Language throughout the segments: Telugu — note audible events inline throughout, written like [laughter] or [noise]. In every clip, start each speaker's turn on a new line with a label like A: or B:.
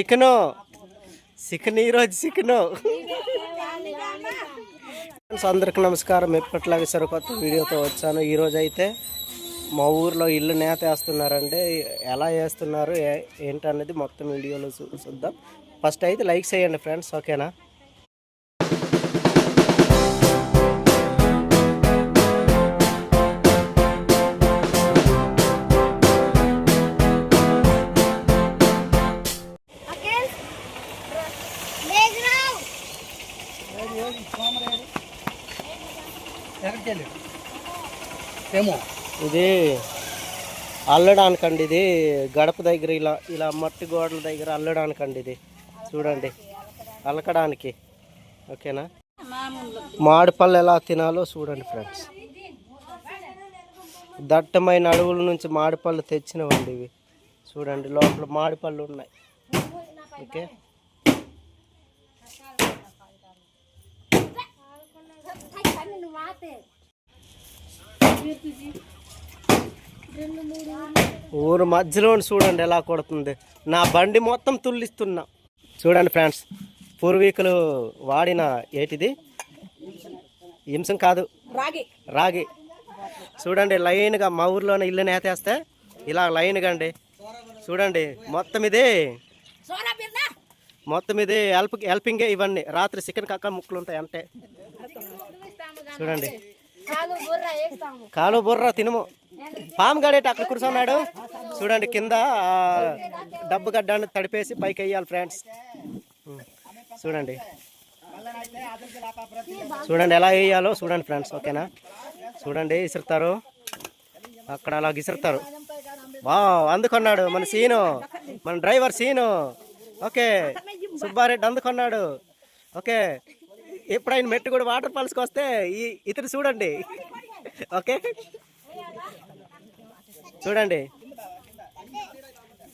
A: చికెను. చికెన్ ఈరోజు చికెను. ఫ్రెండ్స్ అందరికి నమస్కారం. ఎప్పటిలాగే సరికొత్త వీడియోతో వచ్చాను. ఈరోజు అయితే మా ఊర్లో ఇల్లు నేత వేస్తున్నారండి. ఎలా వేస్తున్నారు? ఏ- ఏంటనేది మొత్తం వీడియోలో చూ చూద్దాం. ఫస్ట్ అయితే లైక్ చేయండి ఫ్రెండ్స్ ఓకేనా?
B: ఏమో.
A: ఇది అల్లడానికండి ఇది గడప దగ్గర ఇలా ఇలా మట్టి గోడల దగ్గర అల్లడానికండి ఇది. చూడండి అలకడానికి. ఓకేనా? మామిడిపళ్ళు ఎలా తినాలో చూడండి ఫ్రెండ్స్. దట్టమైన అడవుల నుంచి మామిడిపళ్ళు తెచ్చినవండి ఇవి. చూడండి లోపల మామిడిపళ్ళు ఉన్నాయి. ఓకే? ఊరు మధ్యలో చూడండి ఎలా కొడుతుంది. నా బండి మొత్తం తుల్లిస్తున్నా చూడండి ఫ్రెండ్స్ పూర్వీకులు వాడిన ఏటిది? హింసం కాదు.
B: రాగి.
A: రాగి. చూడండి లైన్గా మా ఊర్లోనే ఇల్లు నేతేస్తే ఇలా లైన్గా అండి చూడండి మొత్తం ఇది. మొత్తం ఇది హెల్ప్ హెల్పింగే ఇవన్నీ. రాత్రి చికెన్ కక్క ముక్కలు ఉంటాయి అంటే చూడండి. కాలు బుర్ర తినము. పాము గడేట అక్కడ కూర్చున్నాడు. చూడండి కింద డబ్బు గడ్డాన్ని తడిపేసి పైకి వేయాలి ఫ్రెండ్స్. చూడండి. చూడండి ఎలా వేయాలో చూడండి ఫ్రెండ్స్ ఓకేనా? చూడండి విసురుతారు అక్కడ అలా విసురుతారు వా అందుకున్నాడు మన సీను. మన డ్రైవర్ సీను. ఓకే. సుబ్బారెడ్డి అందుకున్నాడు. ఓకే. ఎప్పుడైనా మెట్టు కూడా వాటర్ ఫాల్స్కి వస్తే ఈ ఇతరు చూడండి. ఓకే? చూడండి.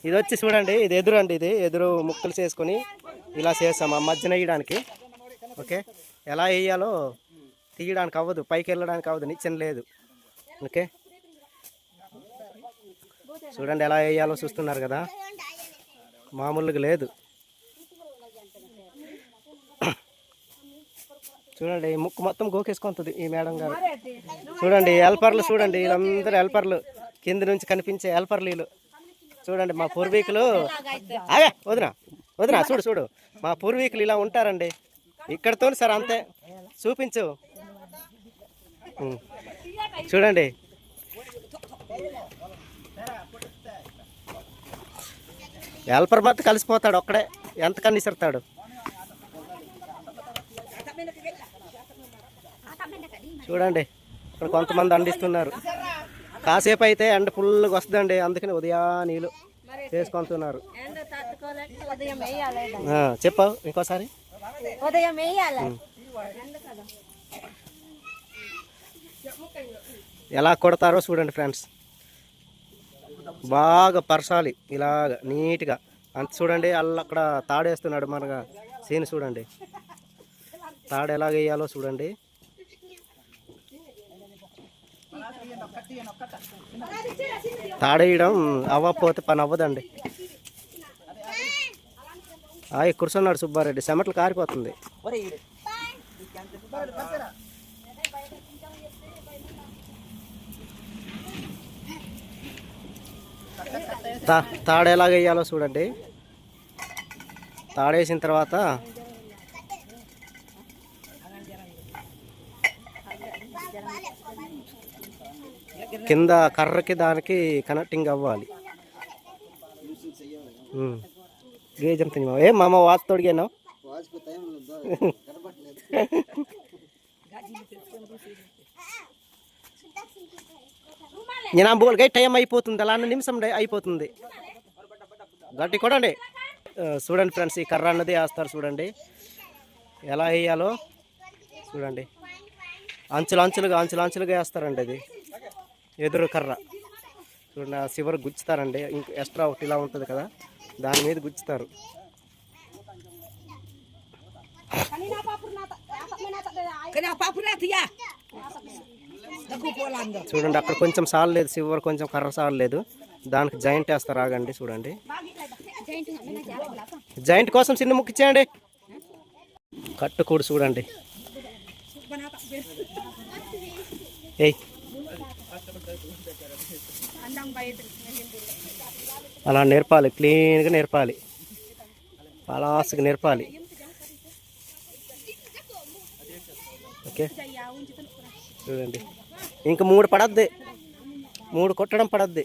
A: ఇది వచ్చి చూడండి ఇది ఎదురు అండి ఇది. ఎదురు ముక్కలు చేసుకొని ఇలా చేస్తాం ఆ మధ్యన వేయడానికి. ఓకే? ఎలా వేయాలో తీయడానికి అవ్వదు పైకి వెళ్ళడానికి అవ్వదు నిచ్చెన లేదు. ఓకే? చూడండి ఎలా వేయాలో చూస్తున్నారు కదా? మామూలుగా లేదు. చూడండి ముక్కు మొత్తం గోకేసుకుంటుంది ఈ మేడం గారు. చూడండి హెల్పర్లు చూడండి వీళ్ళందరూ హెల్పర్లు. కింద నుంచి కనిపించే హెల్పర్లు వీళ్ళు. చూడండి మా పూర్వీకులు ఆగే వదిన వదిన చూడు చూడు. మా పూర్వీకులు ఇలా ఉంటారండి. ఇక్కడతో సార్ అంతే. చూపించు. చూడండి. హెల్పర్ మొత్తం కలిసిపోతాడు ఒక్కడే. ఎంత కన్నిసిరుతాడు చూడండి ఇక్కడ కొంతమంది అండిస్తున్నారు కాసేపు అయితే ఎండ ఫుల్గా వస్తుందండి అందుకని ఉదయా నీళ్ళు చేసుకుంటున్నారు చెప్పావు ఇంకోసారి.
C: ఉదయం
A: ఎలా కొడతారో చూడండి ఫ్రెండ్స్. బాగా పరసాలి ఇలాగ నీట్గా. అంత చూడండి అల్ల అక్కడ తాడేస్తున్నాడు మనగా. సీన్ చూడండి. తాడు ఎలా వేయాలో చూడండి. తాడేయడం అవ్వకపోతే పని అవ్వదండి. ఆయ్ కూర్చున్నాడు సుబ్బారెడ్డి. సెమట్లు కారిపోతుంది. తా తాడు ఎలాగ వేయాలో చూడండి. తాడేసిన తర్వాత కింద కర్రకి దానికి కనెక్టింగ్ అవ్వాలి. గేజ్ అంత ఏ మామ వాచ్ తొడిగాను? [laughs] నేను బోల్ గై టైం అయిపోతుంది అలా నిమిషం అయిపోతుంది. గట్టి కొడండి. చూడండి ఫ్రెండ్స్ ఈ కర్ర అన్నది వేస్తారు చూడండి. ఎలా వేయాలో చూడండి. అంచులు అంచులుగా అంచులు అంచులుగా వేస్తారండి అది. ఎదురు కర్ర. చూడండి ఆ చివరి గుచ్చుతారండి. ఇంకా ఎక్స్ట్రా ఒకటి ఇలా ఉంటుంది కదా దాని మీద గుచ్చుతారు. చూడండి అక్కడ కొంచెం సాల్ లేదు చివరి కొంచెం కర్ర సాల్ లేదు. దానికి జాయింట్ వేస్తారు ఆగండి చూడండి. జాయింట్ కోసం చిన్న ముక్క ఇచ్చేయండి. కట్టుకూడు చూడండి. ఏయ్ అలా నేర్పాలి క్లీన్గా నేర్పాలి. పలాస్గా నేర్పాలి. ఓకే. చూడండి. ఇంక మూడు పడద్ది. మూడు కొట్టడం పడద్ది.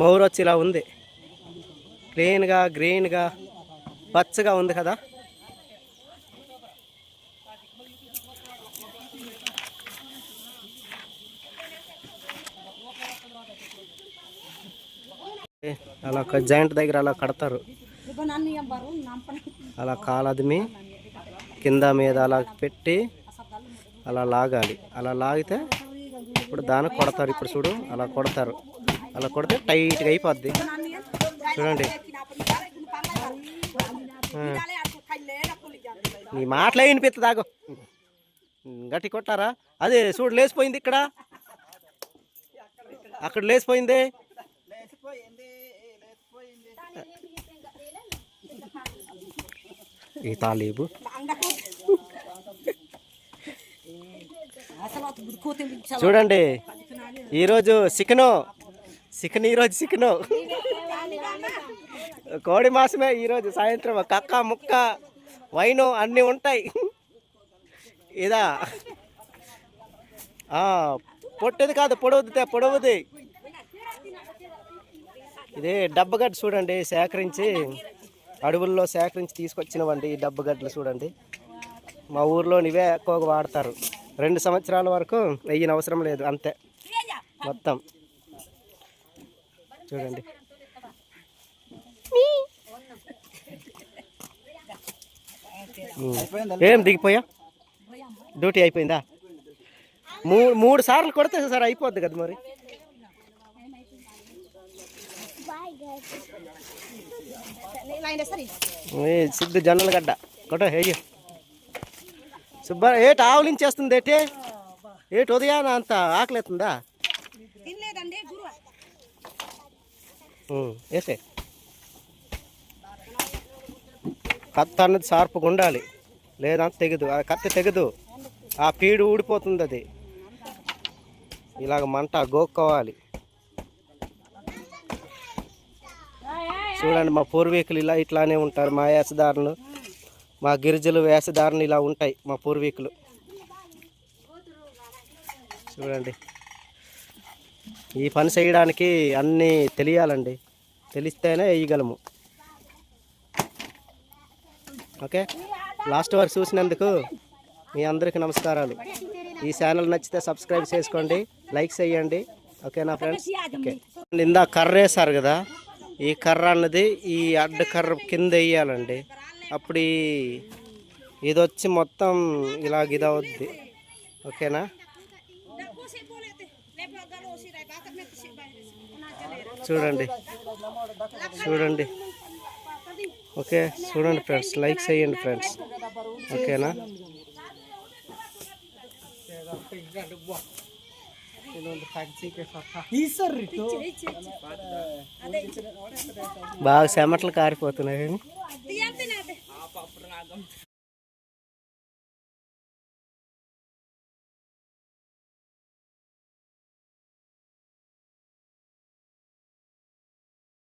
A: మౌరు వచ్చి ఇలా ఉంది. క్లీన్గా గ్రీన్గా పచ్చగా ఉంది కదా? అలా జాయింట్ దగ్గర అలా కడతారు. అలా కాలదిమి కింద మీద అలా పెట్టి అలా లాగాలి. అలా లాగితే ఇప్పుడు దానికి కొడతారు. ఇప్పుడు చూడు అలా కొడతారు. అలా కొడితే టైట్గా అయిపోద్ది. చూడండి. నీ మాటలే వినిపిస్తుంది ఆగు. గట్టి కొట్టారా? అదే చూడు లేచిపోయింది ఇక్కడ. అక్కడ లేచిపోయింది. ఈ తాలీబు చూడండి ఈరోజు చికెను చికెన్ ఈరోజు చికెన్. కోడి మాసమే ఈరోజు సాయంత్రం. కక్క ముక్క వైను అన్నీ ఉంటాయి. ఇదా. పొట్టేది కాదు పొడవుది పొడవుది. ఇది డబ్బగడ్డ చూడండి సేకరించి అడవుల్లో సేకరించి తీసుకొచ్చినవండి ఈ డబ్బగడ్డలు చూడండి. మా ఊర్లో ఇవే ఎక్కువగా వాడతారు. రెండు సంవత్సరాల వరకు వెయ్యిన అవసరం లేదు అంతే. మొత్తం. చూడండి. ఏం దిగిపోయా? డ్యూటీ అయిపోయిందా? మూడు మూడు సార్లు కొడితే సార్ అయిపోద్ది కదా మరి. సిగ్గు జొన్నల గడ్డ. కొట్ట హేయ్ సుబ్బ ఏటి ఆవులించేస్తుంది ఏటి? ఏటి ఉదయాన అంత
B: గురువు
A: వేసే కత్త అన్నది షార్ప్గా ఉండాలి లేదంత తెగదు. ఆ కత్తి తెగదు. ఆ పీడు ఊడిపోతుంది అది. ఇలాగ మంట గోక్కోవాలి. చూడండి మా పూర్వీకులు ఇలా ఇట్లానే ఉంటారు. మా వేసదారులు మా గిరిజలు వేసదారులు ఇలా ఉంటాయి మా పూర్వీకులు. చూడండి. ఈ పని చేయడానికి అన్నీ తెలియాలండి. తెలిస్తేనే వేయగలము. ఓకే? లాస్ట్ వరకు చూసినందుకు మీ అందరికీ నమస్కారాలు. ఈ ఛానల్ నచ్చితే సబ్స్క్రైబ్ చేసుకోండి లైక్ చేయండి. ఓకేనా ఫ్రెండ్స్? ఓకే. ఇందా కర్ర వేసారు కదా? ఈ కర్ర అన్నది ఈ అడ్డ కర్ర కింద వేయాలండి. అప్పుడు ఇది వచ్చి మొత్తం ఇలాగ ఇదవుద్ది. ఓకేనా? చూడండి. చూడండి. ఓకే చూడండి ఫ్రెండ్స్. లైక్ చేయండి ఫ్రెండ్స్. ఓకేనా? బాగా చెమటలు కారిపోతున్నాయి